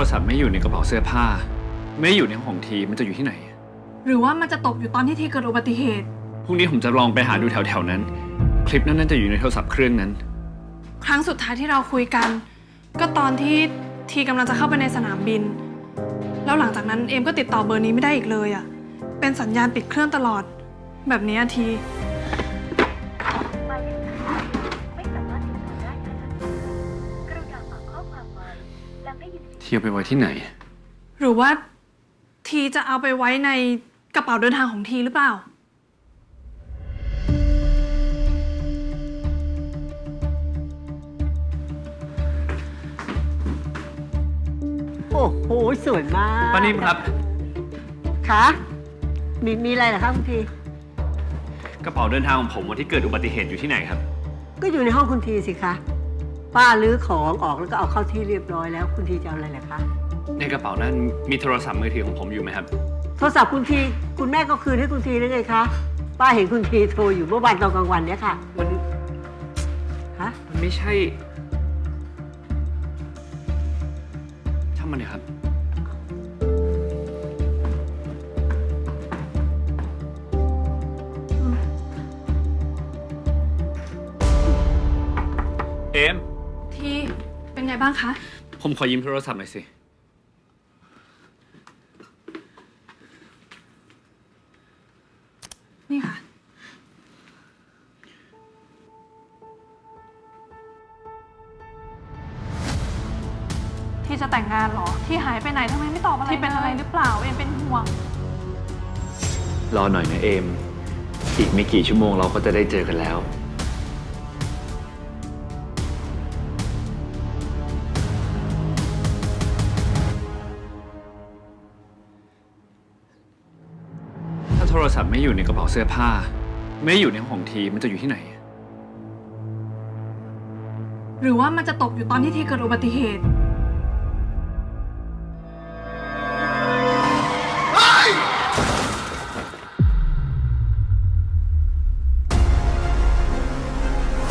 รศัพท์ไม่อยู่ในกระเป๋าเสื้อผ้า ไม่อยู่ในห้องของทีมันจะอยู่ที่ไหน หรือว่ามันจะตกอยู่ตอนที่ทีเกิดอุบัติเหตุ พรุ่งนี้ผมจะลองไปหาดูแถวๆนั้น คลิปนั้นน่าจะอยู่ในโทรศัพท์เครื่องนั้น ครั้งสุดท้ายที่เราคุยกัน ก็ตอนที่ทีกำลังจะเข้าไปในสนามบิน แล้วหลังจากนั้นเอมก็ติดต่อเบอร์นี้ไม่ได้อีกเลยอะ่ะเป็นสัญญาณปิดเครื่องตลอด แบบนี้อะที หลังได้ยินเสียงเที่ยวไปไว้ที่ไหน หรือว่าทีจะเอาไปไว้ในกระเป๋าเดินทางของทีหรือเปล่า โอ้โห สวยมากป้านิ่มครับ คะมีมีอะไรเหรอคะคุณที กระเป๋าเดินทางของผมวันที่เกิดอุบัติเหตุอยู่ที่ไหนครับ ก็อยู่ในห้องคุณทีสิคะ ป้าลื้อของออกแล้วก็เอาเข้าที่เรียบร้อยแล้ว คุณทีจะเอาอะไรเหรอคะในกระเป๋านั้นมีโทรศัพท์มือถือของผมอยู่ไหมครับ โทรศัพท์คุณทีคุณแม่ก็คืนให้คุณทีแล้วไงคะป้าเห็นคุณทีโทรอยู่เมื่อวานตอนกลางวันเนี่ยค่ะมันฮะมันไม่ใช่ช่างมันเลยครับ เอม ทีเป็นไงบ้างคะ ผมขอยืมโทรศัพท์หน่อยสิ นี่ค่ะ ที่จะแต่งงานเหรอ ที่หายไปไหนทำไมไม่ตอบอะไรที่เป็นอะไรหรือเปล่าเอ็มเป็นห่วง รอหน่อยนะเอม อีกไม่กี่ชั่วโมงเราก็จะได้เจอกันแล้ว โทรศัพท์ไม่อยู่ในกระเป๋าเสื้อผ้า ไม่อยู่ในห้องของทีมันจะอยู่ที่ไหน หรือว่ามันจะตกอยู่ตอนที่ทีเกิดอุบัติเหตุ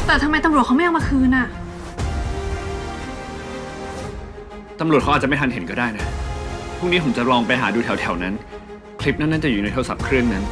แต่ทำไมตำรวจเขาไม่เอามาคืนน่ะ ตำรวจเขาอาจจะไม่ทันเห็นก็ได้นะ พรุ่งนี้ผมจะลองไปหาดูแถวๆนั้นค ลิปนั้นน่าจะอยู่ในโทรศัพท์เครื่องนั้น